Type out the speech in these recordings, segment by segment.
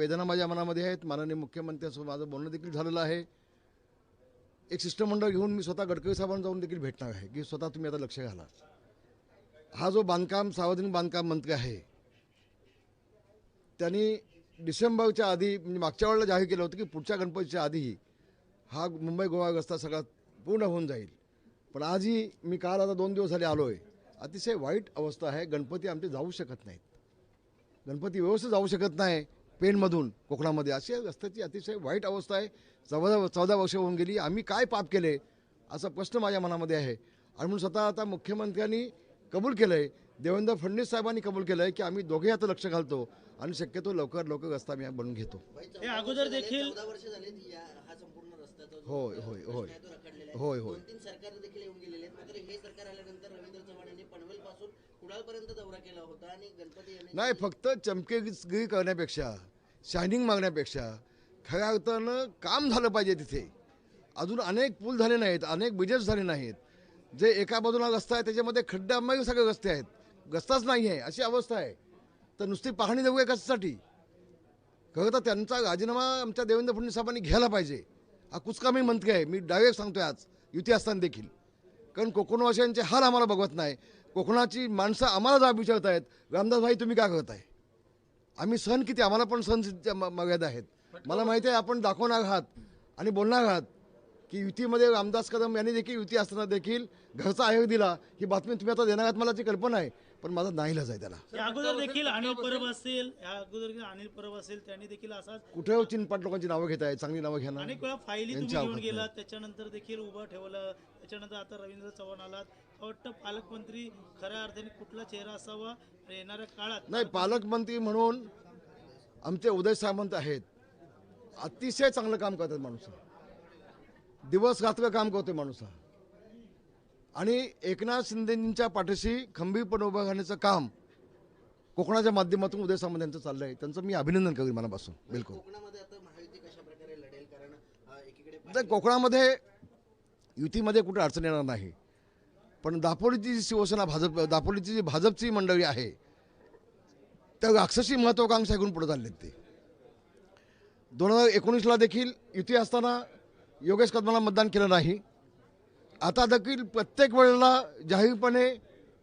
वेदना माझ्या मनामध्ये आहेत. माननीय मुख्यमंत्र्यांसोबत माझं बोलणं देखील झालेलं आहे. एक शिष्टमंडळ घेऊन मी स्वतः गडकरी साहेबांना जाऊन देखील भेटणार आहे की स्वतः तुम्ही आता लक्ष घाला. हा जो बांधकाम सार्वजनिक बांधकाम मंत्री आहे त्यांनी डिसेंबरच्या आधी म्हणजे मागच्या वेळेला जाहीर केलं होतं की पुढच्या गणपतीच्या आधी हा मुंबई गोवा रस्ता सगळा पूर्ण होऊन जाईल. पण आजही मी काल आता दोन दिवस झाले आलो आहे अतिशय वाईट अवस्था आहे. गणपती आमचे जाऊ शकत नाहीत. गणपती व्यवस्थित जाऊ शकत नाही. पेणमधून कोकणामध्ये. अशी रस्त्याची अतिशय वाईट अवस्था आहे. चौदा चौदा वर्ष होऊन गेली. आम्ही काय पाप केले? असा प्रश्न माझ्या मनामध्ये आहे. आणि म्हणून स्वतः आता मुख्यमंत्र्यांनी कबूल केलं आहे देवेंद्र फडणवीस साहेबांनी कबूल केलं आहे की आम्ही दोघे आता लक्ष घालतो. आणि शक्यतो लवकर लवकर रस्ता आम्ही बनवून घेतो. हे अगोदर देखील हा होय होय होय. होय होय. दोन तीन सरकार देखील येऊन गेलेले आहेत. मात्र हे सरकार आल्यानंतर रवींद्र चव्हाण यांनी पनवेल पासून कुडाळपर्यंत दौरा केला होता आणि गणपती यांनी नाही फक्त चमकेगिरी करण्यापेक्षा. शायनिंग मागण्यापेक्षा खऱ्या अर्थानं काम झालं पाहिजे तिथे. अजून अनेक पूल झाले नाहीत अनेक ब्रिजेस झाले नाहीत. जे एका बाजूला रस्ता आहे त्याच्यामध्ये खड्ड्यामध्ये सगळे रस्ते आहेत. रस्ताच नाही आहे अशी अवस्था आहे. तर नुसती पाहणी देऊ कशासाठी खरं तर त्यांचा राजीनामा आमच्या देवेंद्र फडणवीस साहेबांनी घ्यायला पाहिजे. हा कुचकामी मंत्री आहे मी डायरेक्ट सांगतोय आज युती असताना देखील. कारण कोकणवासियांचे हाल आम्हाला बघवत नाही. कोकणाची माणसं आम्हाला जाब विचारत आहेत रामदास भाई तुम्ही काय करताय? आम्ही सण किती आम्हाला पण सण मर्यादा आहेत. मला माहिती आहे आपण दाखवणार आहात आणि बोलणार आहात की युतीमध्ये रामदास कदम यांनी देखील युती असताना देखील घरचा आयोग दिला. ही बातमी तुम्ही आता देणार आहात मला ती कल्पना आहे पण माझा नाईलाज आहे त्याला. अगोदर देखील अनिल परब असतील या अगोदर अनिल परब असेल त्यांनी देखील असाच कुठे चिनपाट लोकांची नावं घेत आहेत चांगली नावं घ्या अनेक वेळा फायली घेऊन गेलात त्याच्यानंतर देखील उभं ठेवलं त्याच्यानंतर आता रवींद्र चव्हाण आलात. वाटतं पालकमंत्री खऱ्या अर्थाने कुठला चेहरा असावा येणाऱ्या काळात नाही पालकमंत्री म्हणून आमचे उदय सामंत आहेत. अतिशय चांगलं काम करतात माणूस. दिवस रात्र काम करतोय माणूस. हा. आणि एकनाथ शिंदेंच्या पाठीशी खंबीरपणे उभं राहण्याचं काम कोकणाच्या माध्यमातून उदय सामंत यांचं चाललं आहे. त्यांचं मी अभिनंदन करेन मनापासून बिलकुल. कोकणामध्ये आता महायुती कशा प्रकारे लढेल? कारण अ, एकीकडे तर कोकणामध्ये युतीमध्ये कुठे अडचण येणार नाही. पण दापोलीची जी शिवसेना भाजप दापोलीची जी भाजपची मंडळी आहे त्या राक्षसी महत्वाकांक्षा घेऊन पुढे चालले ते. दोन हजार एकोणीसला देखील युती असताना योगेश कदमाला मतदान केलं नाही. आता देखील प्रत्येक वेळेला जाहीरपणे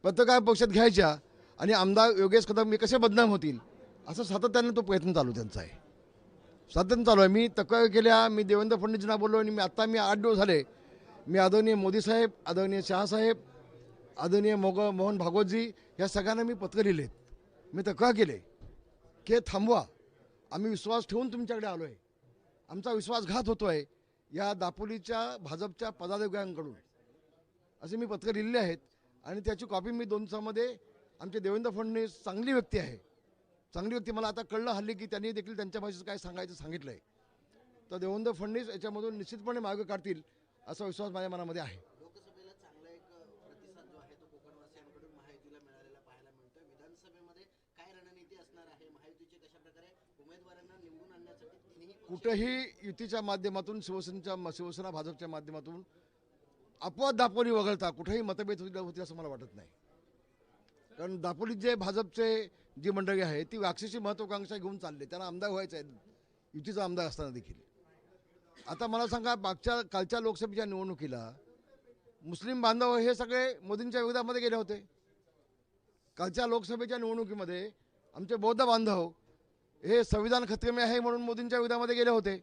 पत्रकार पक्षात घ्यायच्या आणि आमदार योगेश कदम हे कसे बदनाम होतील असं सातत्याने तो प्रयत्न चालू त्यांचा आहे. सातत्यानं चालू आहे. मी तक्रार केल्या मी देवेंद्र फडणवीसना बोललो आणि मी आत्ता मी आठ दिवस झाले मी आदरणीय मोदी साहेब आदरणीय शहासाहेब आदरणीय मोग मोहन भागवतजी या सगळ्यांना मी पत्र लिहिलेत मी तक्रार केले. की थांबवा. आम्ही विश्वास ठेवून तुमच्याकडे आलो आहे आमचा विश्वासघात होतो आहे या दापोलीच्या भाजपच्या पदाधिकाऱ्यांकडून. असे मी पत्र लिहिलेले आहेत आणि त्याची कॉपी मी दोन दिवसामध्ये आमचे देवेंद्र फडणवीस चांगली व्यक्ती आहे. चांगली व्यक्ती मला आता कळलं हल्ली की त्यांनी देखील त्यांच्या भाषेत काय सांगायचं सांगितलं आहे तर देवेंद्र फडणवीस याच्यामधून निश्चितपणे मार्ग काढतील. असा विश्वास माझ्या मनामध्ये आहे. लोकसभेला चांगला एक अ, प्रतिसाद जो आहे तो कोकणवासियांकडून महायुतीला मिळालेला पाहायला मिळतोय. विधानसभेमध्ये काय रणनीती असणार आहे? महायुतीचे कशा प्रकारे उमेदवारांना निवडून आणण्यासाठी तिन्ही पक्ष कुठेही युतीच्या माध्यमातून शिवसेनेच्या शिवसेना भाजपच्या माध्यमातून अपवाद दापोली वगळता कुठेही मतभेद होतील असं मला वाटत नाही. कारण दापोलीत जे भाजपचे जी मंडळी आहे ती राक्षसी महत्वाकांक्षा घेऊन चालले. त्यांना आमदार व्हायचं आहे. युतीचा आमदार असताना देखील. आता मला सांगा मागच्या कालच्या लोकसभेच्या निवडणुकीला मुस्लिम बांधव हे सगळे मोदींच्या विरोधामध्ये गेले होते. कालच्या लोकसभेच्या निवडणुकीमध्ये आमचे बौद्ध बांधव हे संविधान खतरे आहे म्हणून मोदींच्या विरोधामध्ये गेले होते.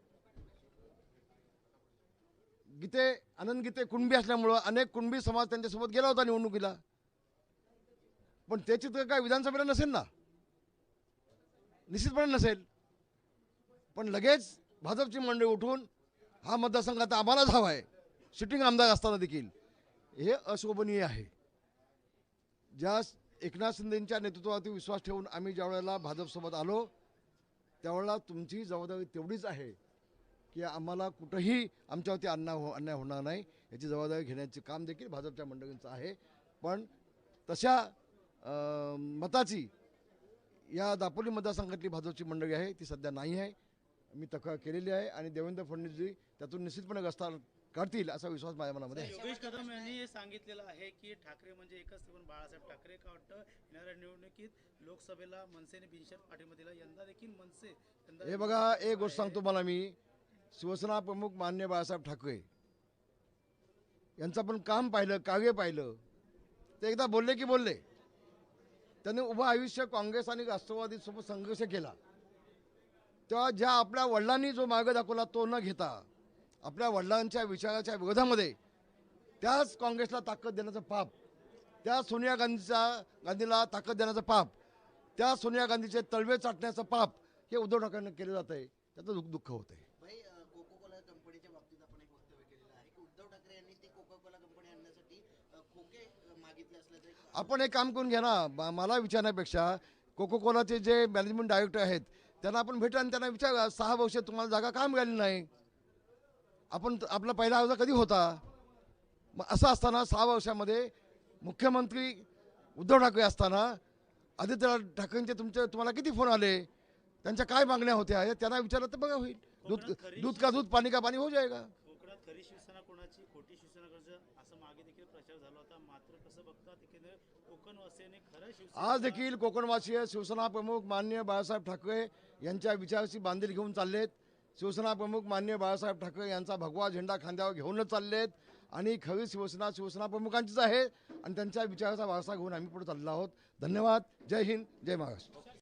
गीते आनंद गीते कुणबी असल्यामुळं अनेक कुणबी समाज त्यांच्यासोबत गेला होता निवडणुकीला. पण ते चित्र काय विधानसभेला नसेल ना? निश्चितपणे नसेल. पण लगेच भाजपची मंडळी उठून हा मतदारसंघ आता आम्हालाच हवा आहे सिटिंग आमदार असताना देखील. हे अशोभनीय आहे. ज्या एकनाथ शिंदेच्या नेतृत्वावरती विश्वास ठेवून आम्ही ज्या वेळेला भाजपसोबत आलो त्यावेळेला तुमची जबाबदारी तेवढीच आहे की आम्हाला कुठंही आमच्यावरती अन्याय हो अन्याय होणार नाही. याची जबाबदारी घेण्याचे काम देखील भाजपच्या मंडळींचं आहे. पण तशा मताची या दापोली मतदारसंघातली भाजपची मंडळी आहे ती सध्या नाही आहे. मी तक्रार केलेली आहे आणि देवेंद्र फडणवीसजी त्यातून निश्चितपणे रस्ता करतील असा विश्वास माझ्या मनामध्ये योगेश कदम यांनी सांगितलेलं आहे की ठाकरे म्हणजे एकच पण बाळासाहेब ठाकरे का वाटतं? येणाऱ्या निवडणुकीत लोकसभेला मनसेने बिनशर्त पाठिंबा दिला यंदा देखील मनसे हे बघा एक गोष्ट सांगतो मला मी. शिवसेना प्रमुख मान्य बाळासाहेब ठाकरे. यांचं पण काम पाहिलं काव्य पाहिलं. ते एकदा बोलले की बोलले. त्यांनी उभं आयुष्य काँग्रेस आणि राष्ट्रवादीसोबत संघर्ष केला. तेव्हा ज्या आपल्या वडिलांनी जो मार्ग दाखवला तो न घेता आपल्या वडिलांच्या विचाराच्या विरोधामध्ये त्याच काँग्रेसला ताकद देण्याचं पाप त्या सोनिया गांधीचा गांधीला ताकद देण्याचं पाप त्या सोनिया गांधीचे तळवे चाटण्याचं पाप हे उद्धव ठाकरेंना केलं जात आहे. त्याचं दुःख दुःख होत आहे. आपण एक काम करून घ्या ना. मला विचारण्यापेक्षा कोको कोलाचे जे मॅनेजमेंट डायरेक्टर आहेत त्यांना आपण भेटा आणि त्यांना विचारा सहा वर्ष तुम्हाला जागा का मिळाली नाही? आपण आपला पहिला अर्ज कधी होता? मग असं असताना सहा वर्षामध्ये मुख्यमंत्री उद्धव ठाकरे असताना आदित्य ठाकरेंचे तुमचे तुम्हाला किती फोन आले? त्यांच्या काय मागण्या होत्या? हे त्यांना विचारलं तर बघा होईल. दूध दूध का दूध पाणी का पाणी हो जाएगा कोकणात खरी शिवसेना कोणाची? खोटी शिवसेना कोणाची असं मागे देखील प्रचार झाला होता. मात्र कसं बघतात एकंदर कोकणवासियांनी खरं शिवसेना आज देखील कोकणवासीय शिवसेना प्रमुख मान्य बाळासाहेब ठाकरे यांच्या विचाराशी बांधील घेऊन चाललेत. शिवसेना प्रमुख मान्य बाळासाहेब ठाकरे यांचा भगवा झेंडा खांद्यावर घेऊनच चाललेत. आणि खरी शिवसेना शिवसेना प्रमुखांचीच आहे. आणि त्यांच्या विचाराचा वारसा घेऊन आम्ही पुढे चाललो आहोत. धन्यवाद. जय हिंद. जय महाराष्ट्र.